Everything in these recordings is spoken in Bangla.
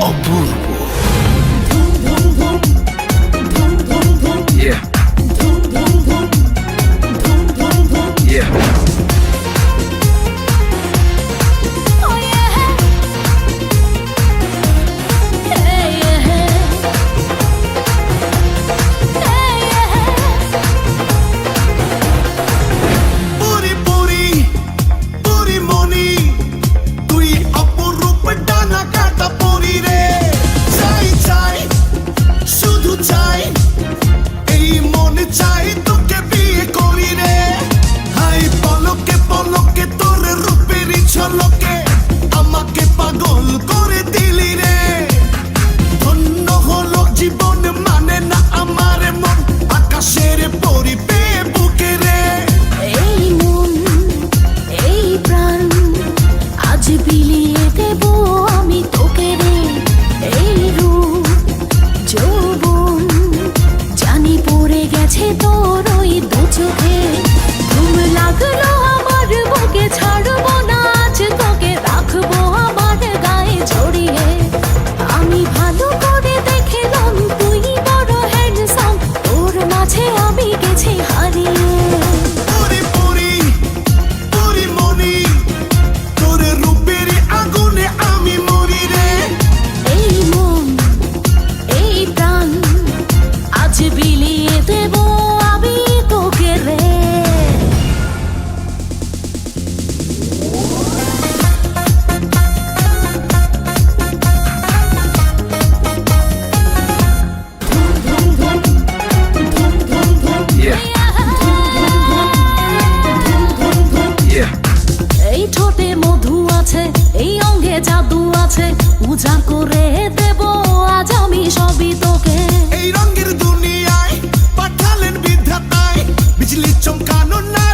ao puro. এই ঠোঁটে মধু আছে এই অঙ্গে জাদু আছে উজা করে बिजली चमकानो ना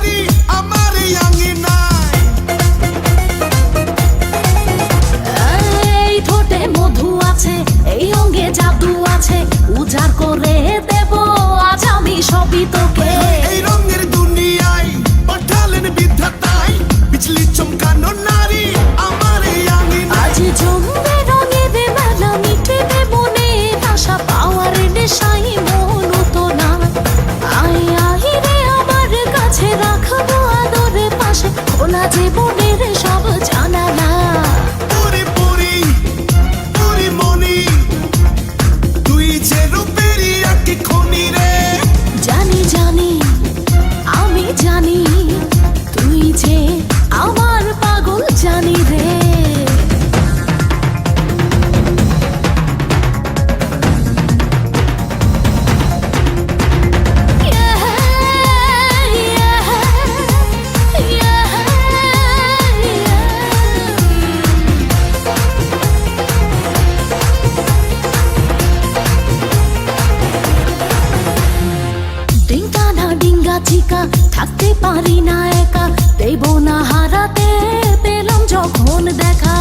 শেখা থাকতে পারি না একা। দেব না হারাতে পেলাম যখন দেখা